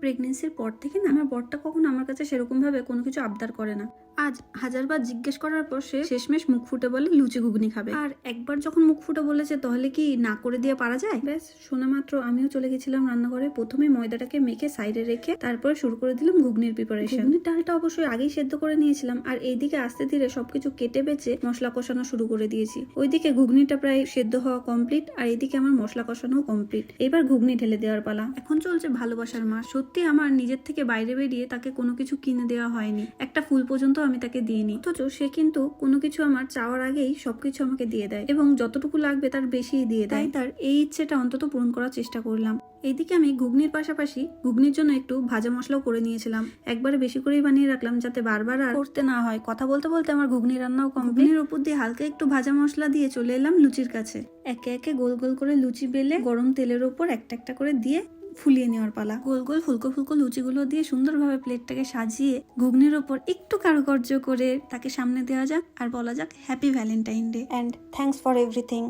প্রেগনেন্সির পর থেকে না আমার বরটা কখনো আমার কাছে সেরকম ভাবে কোনো কিছু আবদার করে না। আজ হাজারবার জিজ্ঞেস করার পর সে শেষমেশ মুখ ফুটে বলে, লুচি ঘুগনি খাবে। আর একবার যখন মুখ ফুটে বলেছে, তাহলে কি না করে দিয়ে পারা যায়? ব্যাস, শোনা মাত্র আমিও চলে গেছিলাম রান্নাঘরে। প্রথমে ময়দাটাকে মেখে সাইডে রেখে তারপরে শুরু করে দিলাম ঘুগনির প্রিপারেশন ঘুগনির ডালটা অবশ্যই আগেই সেদ্ধ করে নিয়েছিলাম। আর এইদিকে আস্তে ধীরে সবকিছু কেটে বেছে মশলা কষানো শুরু করে দিয়েছি। ওইদিকে ঘুগনিটা প্রায় সেদ্ধ হওয়া কমপ্লিট আর এইদিকে আমার মশলা কষানো কমপ্লিট এবার ঘুগনি ঢেলে দেওয়ার পালা। এখন চলছে ভালোবাসার মাস। আমার নিজের থেকে বাইরে বেরিয়ে তাকে কোনো কিছু কিনে দেওয়া হয়নি। একটা ফুল পর্যন্ত আমি তাকে দিইনি। অথচ সে কিন্তু কোনো কিছু আমার চাওয়ার আগেই সবকিছু আমাকে দিয়ে দেয় এবং যতটুকু লাগবে তার বেশিই দিয়ে দেয়। তার এই ইচ্ছেটা অন্তত পূরণ করার চেষ্টা করলাম। এইদিকে আমি ঘুগনির পাশাপাশি ঘুগনির জন্য একটু ভাজা মশলাও করে নিয়েছিলাম। একবারে বেশি করেই বানিয়ে রাখলাম যাতে বারবার আর করতে না হয়। কথা বলতে বলতে আমার ঘুগনি রান্নাও কম ঘুগনির উপর দিয়ে হালকা একটু ভাজা মশলা দিয়ে চলে এলাম লুচির কাছে। একে একে গোল গোল করে লুচি বেলে গরম তেলের ওপর একটা একটা করে দিয়ে ফুলিয়ে নেওয়ার পালা। গোল গোল ফুলকো ফুলকো লুচিগুলো দিয়ে সুন্দরভাবে প্লেটটাকে সাজিয়ে ঘুগনির ওপর একটু কারুকার্য করে তাকে সামনে দেওয়া যাক আর বলা যাক happy Valentine day and thanks for everything